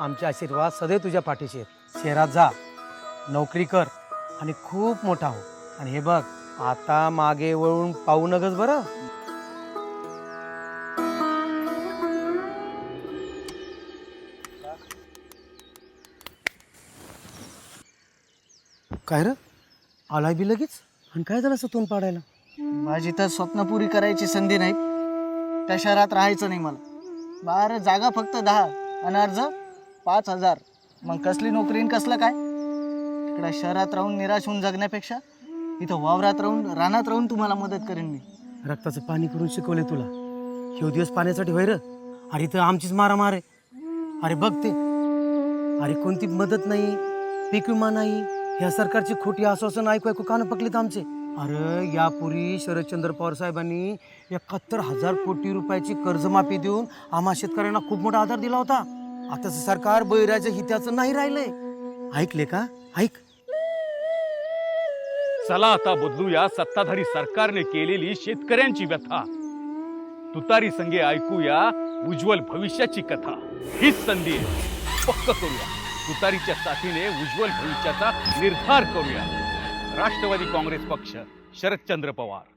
आमचे आशीर्वाद सदैव तुझ्या पाठीशी आहेत. शहरात जा नोकरी कर आणि खूप मोठा हो. आणि हे बघ आता मागे वळून पाहू नगस बरं. काय र? आलाय बी लगेच? आणि काय झालं असं तोंड पाडायला? माझी तर स्वप्न पुरी करायची संधी नाही. त्या शहरात राहायचं नाही मला. बाहेर जागा फक्त दहा आणि अर्ज पाच हजार. मग कसली नोकरी आणि कसलं काय? इकडं शहरात राहून निराश होऊन जगण्यापेक्षा इथं वावरात राहून रानात राहून तुम्हाला मदत करेन मी. रक्ताचं पाणी करून शिकवले तुला. हे दिवस पाण्यासाठी होय र? अरे तर आमचीच मारामार आहे. अरे बघ ते. अरे कोणती मदत नाही पीक विमा नाही ह्या सरकारची खोटी आश्वासन ऐकू ऐकू कानं पकलेत आमचे. अरे यापूर्वी शरदचंद्र पवार साहेबांनी एकाहत्तर हजार कोटी रुपयाची कर्जमाफी देऊन आम्हा शेतकऱ्यांना खूप मोठा आधार दिला होता. आता सरकार बळीराच्या हिताचं नाही राहिलंय. ऐकले का? ऐक. चला आता बदलूया. सत्ताधारी सरकारने केलेली शेतकऱ्यांची व्यथा. तुतारी संगे ऐकूया उज्ज्वल भविष्याची कथा. हीच संधी आहे. पक्क करूया. तुतारीच्या साथीने उज्ज्वल भविष्याचा निर्धार करूया. राष्ट्रवादी काँग्रेस पक्ष शरदचंद्र पवार.